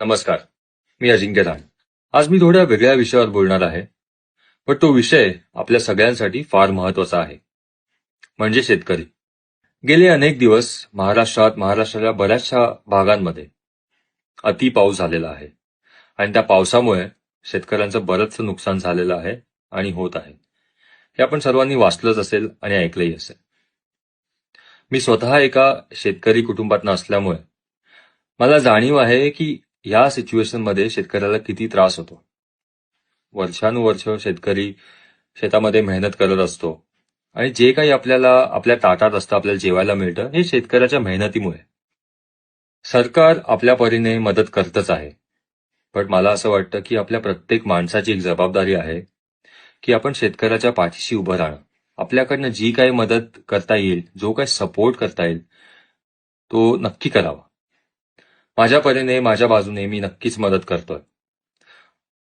नमस्कार. मी अजिंक्य दान. आज मी थोड्या वेगळ्या विषयावर बोलणार आहे पण तो विषय आपल्या सगळ्यांसाठी फार महत्त्वाचा आहे. म्हणजे शेतकरी. गेले अनेक दिवस महाराष्ट्रात महाराष्ट्राच्या बऱ्याचशा भागांमध्ये अति पाऊस झालेला आहे. आणि त्या पावसामुळे शेतकऱ्यांचं बरंचसं नुकसान झालेलं आहे आणि होत आहे. हे आपण सर्वांनी वाचलंच असेल आणि ऐकलंही असेल. मी स्वतः एका शेतकरी कुटुंबातनं असल्यामुळे मला जाणीव आहे की या सिच्युएशनमध्ये शेतकऱ्याला किती त्रास होतो? वर्षानुवर्ष शेतकरी शेतामध्ये मेहनत करत असतो. आणि जे काही आपल्याला आपल्या ताटात असतं आपल्याला जेवायला मिळतं हे शेतकऱ्याच्या मेहनतीमुळे. सरकार आपल्या परीने मदत करतच आहे. पण मला असं वाटतं की आपल्या प्रत्येक माणसाची एक जबाबदारी आहे की आपण शेतकऱ्याच्या पाठीशी उभं राहणं. आपल्याकडनं जी काही मदत करता येईल जो काही सपोर्ट करता येईल तो नक्की करावा. माझ्या परीने माझ्या बाजूने मी नक्कीच मदत करतोय.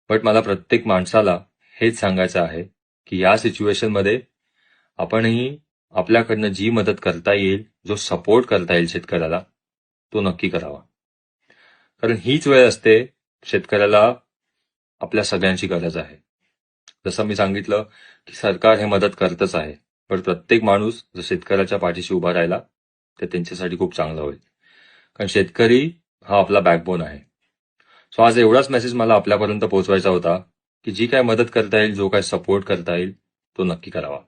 बट मला प्रत्येक माणसाला हेच सांगायचं आहे की या सिच्युएशनमध्ये आपणही आपल्याकडनं जी मदत करता येईल जो सपोर्ट करता येईल शेतकऱ्याला तो नक्की करावा. कारण हीच वेळ असते शेतकऱ्याला आपल्या सगळ्यांची गरज आहे. जसं मी सांगितलं की सरकार हे मदत करतच आहे पण प्रत्येक माणूस जर शेतकऱ्याच्या पाठीशी उभा राहिला तर त्यांच्यासाठी खूप चांगलं होईल. कारण शेतकरी हा आपला बॅकबोन आहे. सो आज एवढाच मेसेज मला आपल्यापर्यंत पोहोचवायचा होता की जी काय मदत करता येईल जो काय सपोर्ट करता येईल तो नक्की करावा.